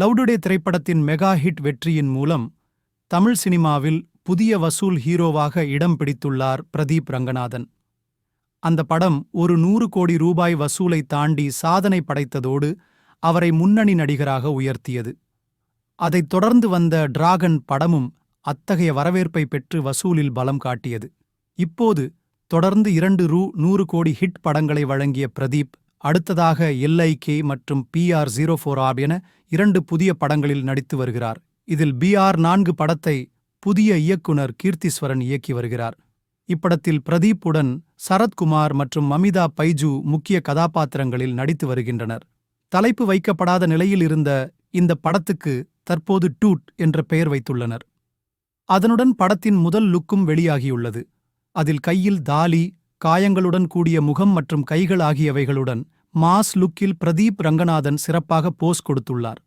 Love Today திரைப்படத்தின் mega hit வெற்றியின் மூலம் தமிழ் சினிமாவில் புதிய வசூல் ஹீரோவாக இடம் பிடித்துள்ளார் பிரதீப் ரங்கநாதன். அந்த படம் ஒரு நூறு கோடி ரூபாய் வசூலை தாண்டி சாதனை படைத்ததோடு அவரை முன்னணி நடிகராக உயர்த்தியது. அதைத் தொடர்ந்து வந்த டிராகன் படமும் அத்தகைய வரவேற்பை பெற்று வசூலில் பலம் காட்டியது. இப்போது தொடர்ந்து இரண்டு ரூ நூறு கோடி ஹிட் படங்களை வழங்கிய பிரதீப் அடுத்ததாக எல்ஐகே மற்றும் பிஆர் ஜீரோ ஃபோர் ஆப் என இரண்டு புதிய படங்களில் நடித்து வருகிறார். இதில் பிஆர் நான்கு படத்தை புதிய இயக்குனர் கீர்த்திஸ்வரன் இயக்கி வருகிறார். இப்படத்தில் பிரதீப்புடன் சரத்குமார் மற்றும் மமிதா பைஜு முக்கிய கதாபாத்திரங்களில் நடித்து வருகின்றனர். தலைப்பு வைக்கப்படாத நிலையில் இருந்த இந்த படத்துக்கு தற்போது டூட் என்ற பெயர் வைத்துள்ளனர். அதனுடன் படத்தின் முதல் லுக்கும் வெளியாகியுள்ளது. அதில் கையில் தாலி காயங்களுடன் கூடிய முகம் மற்றும் கைகள் ஆகியவைகளுடன் மாஸ் லுக்கில் பிரதீப் ரங்கநாதன் சிறப்பாக போஸ் கொடுத்துள்ளார்.